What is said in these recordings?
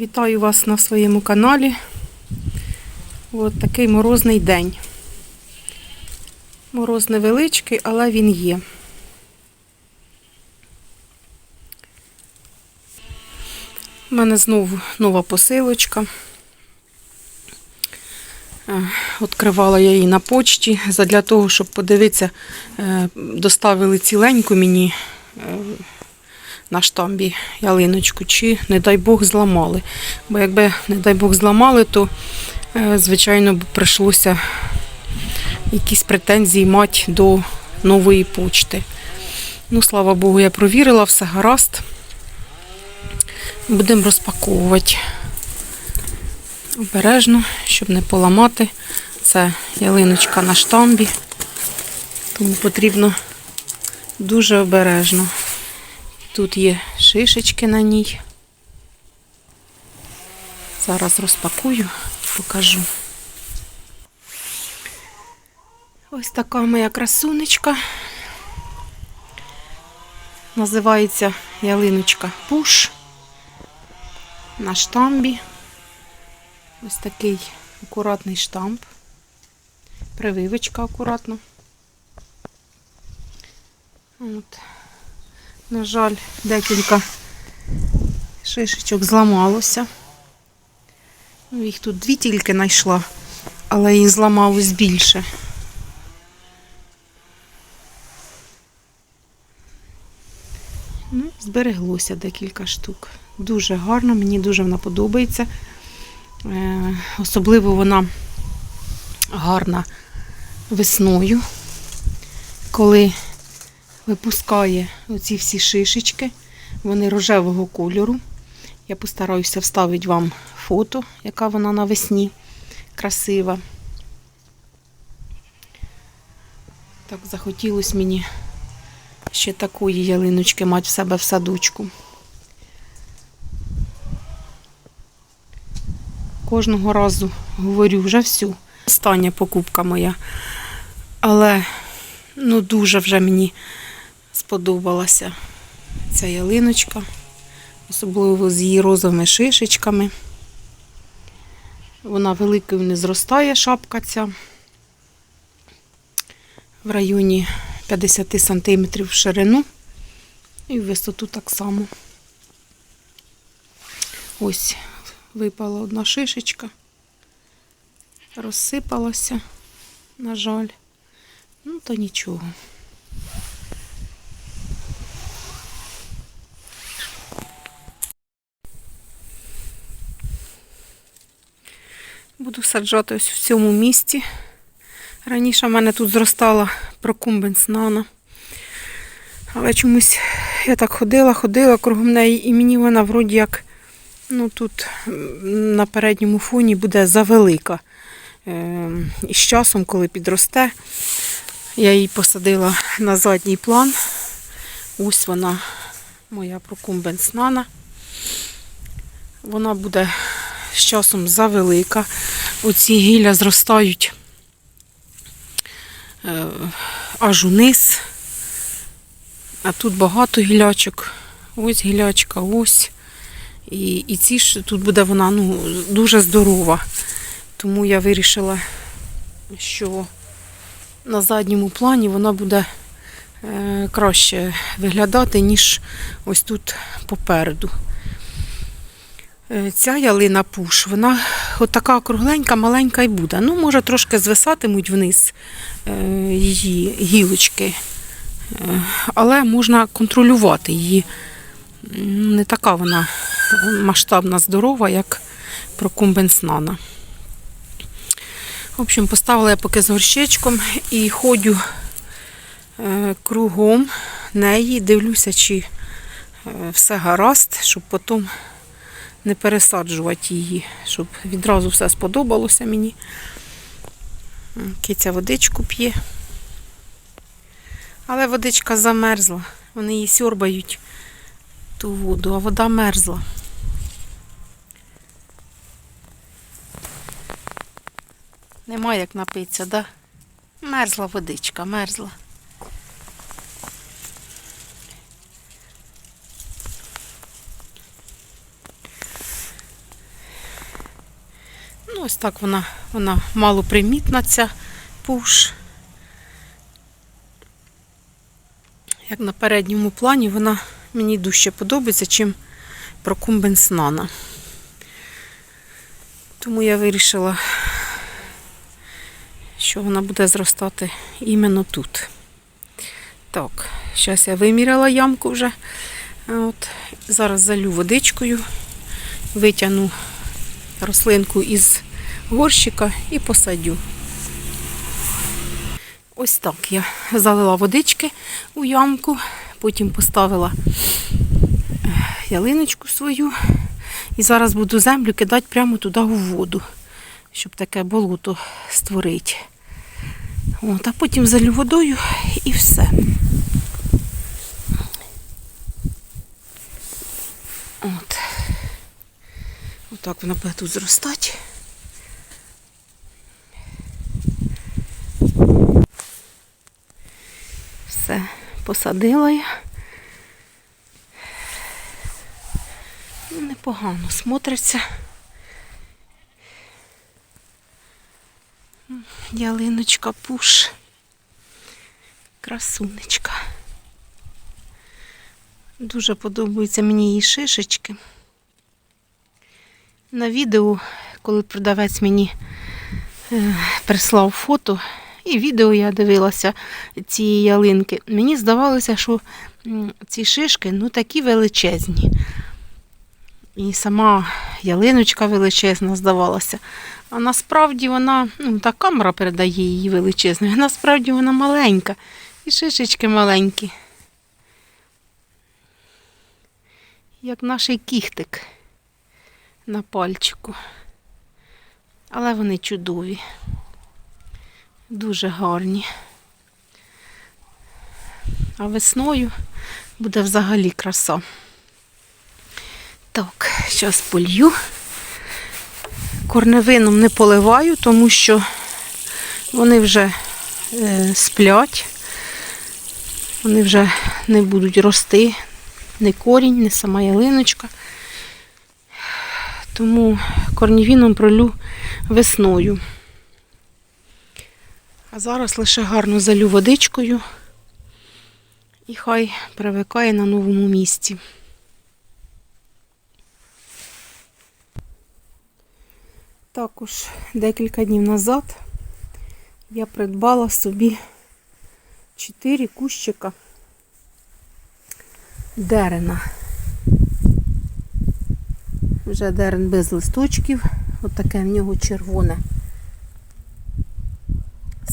Вітаю вас на своєму каналі. Ось такий морозний день. Мороз невеличкий, але він є. У мене знову нова посилочка. Е, Відкривала я її на почті для того, щоб подивитися, е, доставили ціленьку мені е, на штамбі ялиночку, чи, не дай Бог, зламали. Бо якби, не дай Бог, зламали, то, е, звичайно, б прийшлося якісь претензії мати до нової почти. Ну, слава Богу, я провірила, все гаразд. Будемо розпаковувати обережно, щоб не поламати. Це ялиночка на штамбі, тому потрібно дуже обережно. Тут є шишечки на ній. Зараз розпакую, покажу. Ось така моя красунечка. Називається ялиночка Пуш на штамбі. Ось такий акуратний штамп. Прививочка акуратно. От. На жаль, декілька шишечок зламалося. Ну, їх тут дві тільки знайшла, але їх зламалось більше. Ну, збереглося декілька штук. Дуже гарно, мені дуже вона подобається. Е, Особливо вона гарна весною, коли випускає оці всі шишечки, вони рожевого кольору. Я постараюся вставити вам фото, яка вона навесні красива. Так захотілося мені ще такої ялиночки мати в себе в садочку. Кожного разу говорю вже всю. Остання покупка моя. Але ну дуже вже мені сподобалася ця ялиночка, особливо з її розовими шишечками. Вона великою не зростає, шапка ця. В районі 50 см в ширину і в висоту так само. Ось випала одна шишечка, розсипалася, на жаль. Ну, то нічого. Буду саджати ось в цьому місці. Раніше в мене тут зростала прокумбенс нана. Але чомусь я так ходила, ходила кругом неї, і мені вона вроді як ну, тут на передньому фоні буде завелика. Е, І з часом, коли підросте, я її посадила на задній план. Ось вона, моя прокумбенс нана. Вона буде з часом завелика. Оці гілля зростають е, аж униз. А тут багато гілячок. Ось гілячка, ось. І, і ці ж тут буде вона ну, дуже здорова. Тому я вирішила, що на задньому плані вона буде е, краще виглядати, ніж ось тут попереду. Е, Ця ялина пуш, вона от така кругленька, маленька і буде. Ну, може, трошки звисатимуть вниз е, її гілочки, Е, але можна контролювати її. Не така вона масштабна, здорова, як прокумбенснана. В общем, поставила я поки з горщечком і ходжу е, кругом неї, дивлюся, чи все гаразд, щоб потім не пересаджувати її, щоб відразу все сподобалося мені. Киця водичку п'є. Але водичка замерзла. Вони її сьорбають ту воду, а вода мерзла. Нема як напитися, да? Мерзла водичка, мерзла. Так вона, вона малопримітна, ця пуш. Як на передньому плані, вона мені дужче подобається, чим прокумбенс нана. Тому я вирішила, що вона буде зростати іменно тут. Так, зараз я виміряла ямку вже. От, зараз залю водичкою, витягну рослинку із горщика і посадю. Ось так я залила водички у ямку, потім поставила е, ялиночку свою і зараз буду землю кидати прямо туди у воду, щоб таке болото створити. От, а потім залю водою і все. От. Отак вона буде тут зростати. Все, посадила я. Непогано смотриться. Ялиночка пуш. Красунечка. Дуже подобаються мені її шишечки. На відео, коли продавець мені е, прислав фото, і відео я дивилася цієї ялинки, мені здавалося, що ці шишки ну, такі величезні. І сама ялиночка величезна здавалася. А насправді вона, ну, та камера передає її величезною, а насправді вона маленька. І шишечки маленькі. Як наш кіхтик на пальчику. Але вони чудові. Дуже гарні. А весною буде взагалі краса. Так, зараз полью. Корневином не поливаю, тому що вони вже е, сплять, вони вже не будуть рости, ні корінь, ні сама ялиночка. Тому корнівіном пролю весною. А зараз лише гарно залю водичкою і хай привикає на новому місці. Також декілька днів назад я придбала собі 4 кущика дерена. Вже дерен без листочків. Отаке в нього червоне.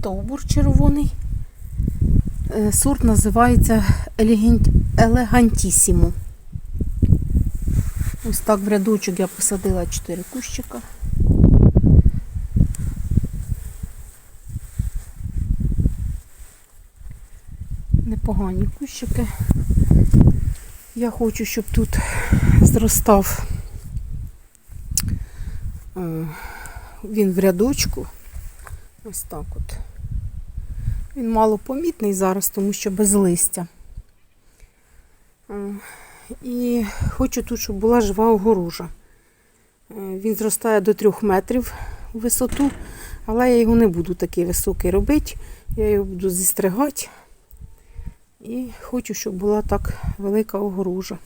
Стовбур червоний. Е, Сорт називається Елегантісімо. Ось так в рядочок я посадила 4 кущика. Непогані кущики. Я хочу, щоб тут зростав е, він в рядочку. Ось так от. Він мало помітний зараз, тому що без листя. Е, І хочу тут, щоб була жива огорожа. Е, Він зростає до 3 метрів у висоту, але я його не буду такий високий робити. Я його буду зістригати. І хочу, щоб була так велика огорожа.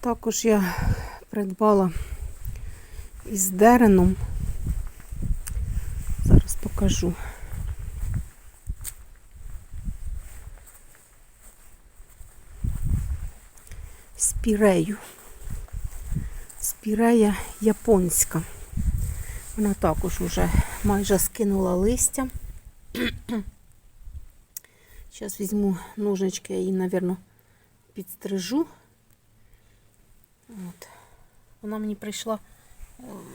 Також я придбала із дереном. Зараз покажу. Спірею. Спірея японська. Вона також вже майже скинула листя. Зараз візьму ножнички, я її, мабуть, підстрижу. От. Вона мені прийшла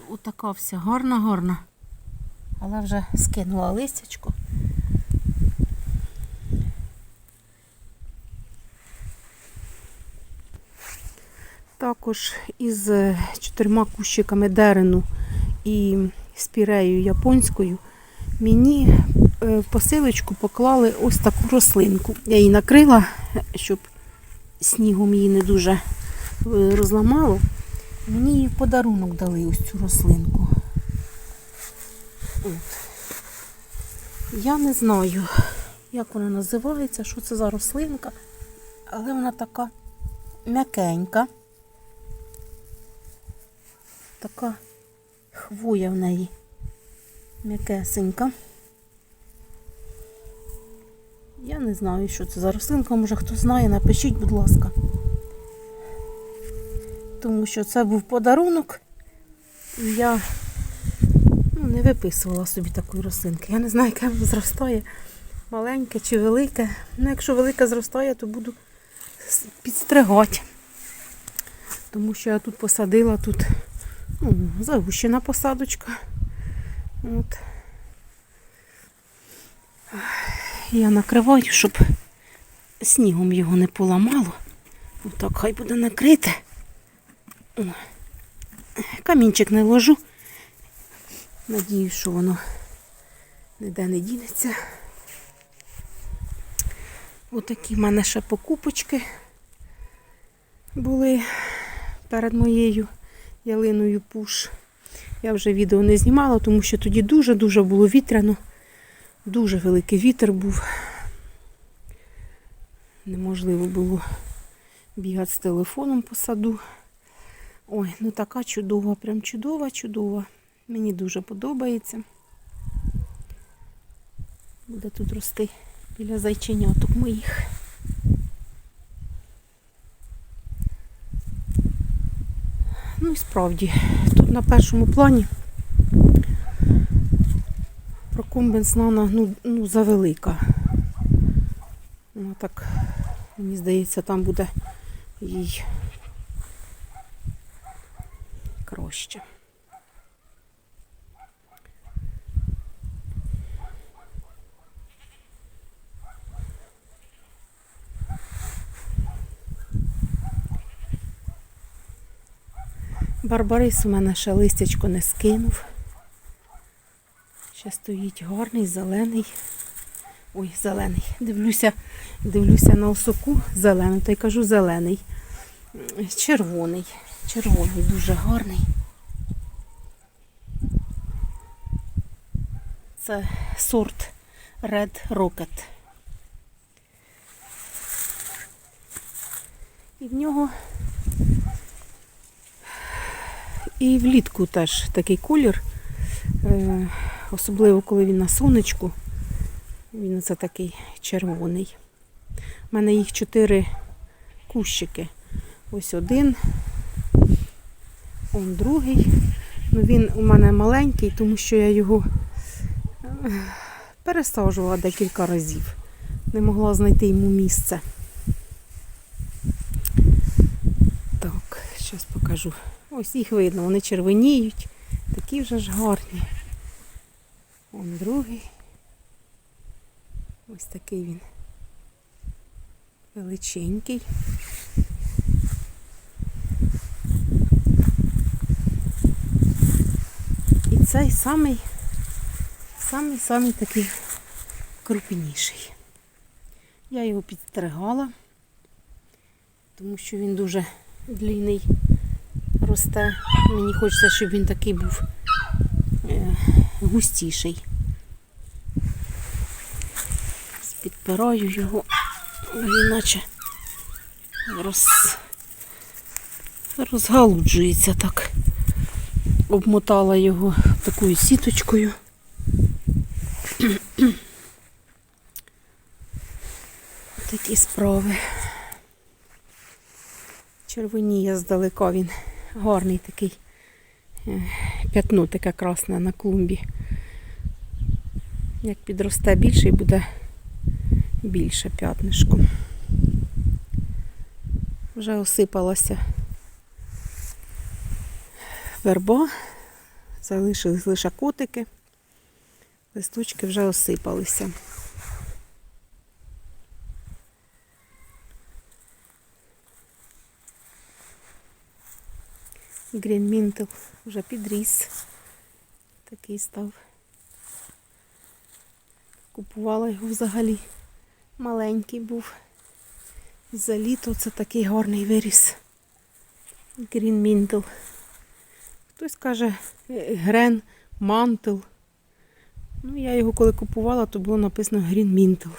отака вся гарна-гарна, але вже скинула листячко. Також із е, чотирма кущиками дерену і спірею японською мені е, в посилочку поклали ось таку рослинку. Я її накрила, щоб снігом її не дуже е, розламало. Мені її в подарунок дали ось цю рослинку. От. Я не знаю, як вона називається, що це за рослинка, але вона така м'якенька. Така хвоя в неї м'якесенька. Я не знаю, що це за рослинка, може хто знає, напишіть, будь ласка. Тому що це був подарунок, і я ну, не виписувала собі такої рослинки. Я не знаю, яке зростає, маленьке чи велике. Ну, якщо велике зростає, то буду підстригати. Тому що я тут посадила тут ну, загущена посадочка. От. Я накриваю, щоб снігом його не поламало. Отак хай буде накрите. Камінчик не ложу. Надіюсь, що воно ніде не дінеться. Отакі в мене ще покупочки були перед моєю ялиною пуш. Я вже відео не знімала, тому що тоді дуже-дуже було вітряно. Дуже великий вітер був. Неможливо було бігати з телефоном по саду. Ой, ну така чудова, прям чудова, чудова. Мені дуже подобається. Буде тут рости біля зайченяток моїх. Ну і справді, тут на першому плані прокумбенс нана ну, ну, завелика. Вона так, мені здається, там буде їй краще. Барбарис у мене ще листячко не скинув. Ще стоїть гарний, зелений. Ой, зелений. Дивлюся, дивлюся на осоку зелений, то й кажу зелений. Червоний. Червоний, дуже гарний. Це сорт Red Rocket. І в нього і влітку теж такий колір. Е, Особливо, коли він на сонечку. Він це такий червоний. У мене їх чотири кущики. Ось один, он другий. Ну він у мене маленький, тому що я його е, пересаджувала декілька разів. Не могла знайти йому місце. Так, зараз покажу. Ось їх видно, вони червоніють. Такі вже ж гарні. Он другий. Ось такий він. Величенький. І цей самий, самий, самий такий крупніший. Я його підстригала, тому що він дуже длинний росте. Мені хочеться, щоб він такий був е, густіший. Підпираю його, він наче роз... розгалуджується так. Обмотала його такою сіточкою. Такі справи. Червоніє здалека він гарний такий е, п'ятно таке красне на клумбі. Як підросте більше і буде більше п'ятнишко. Вже осипалася верба, залишились лише котики, листочки вже осипалися. Грінмінтел вже підріс. Такий став. Купувала його взагалі. Маленький був. За літо це такий гарний виріс. Mintle. Хтось каже е, грен, мантел. Ну, я його коли купувала, то було написано Mintle.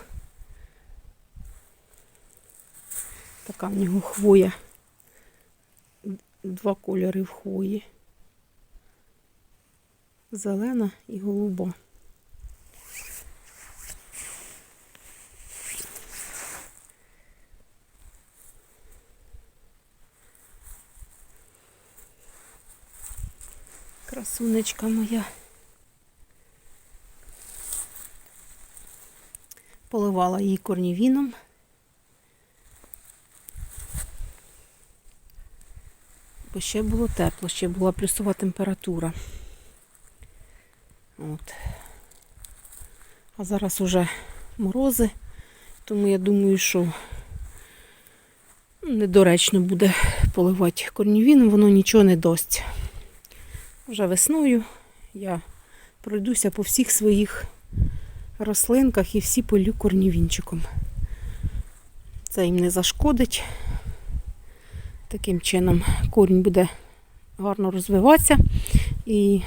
Така в нього хвоя. Два кольори в хвої. Зелена і голуба. Красунечка моя. Поливала її корнівіном. Бо ще було тепло, ще була плюсова температура. От. А зараз уже морози, тому я думаю, що недоречно буде поливати корнівіном, воно нічого не дасть. Вже весною я пройдуся по всіх своїх рослинках і всі полю корнівінчиком. Це їм не зашкодить. Таким чином корінь буде гарно розвиватися і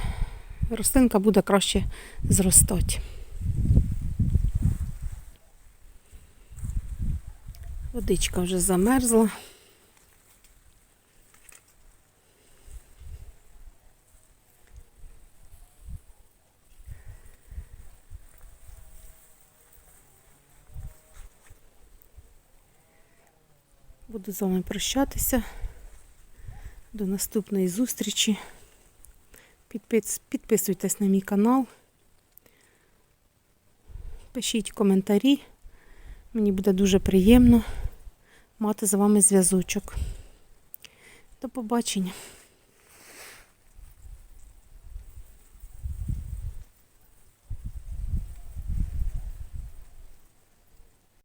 рослинка буде краще зростати. Водичка вже замерзла. Буду з вами прощатися. До наступної зустрічі. Підпис- Підписуйтесь на мій канал. Пишіть коментарі. Мені буде дуже приємно мати з вами зв'язочок. До побачення.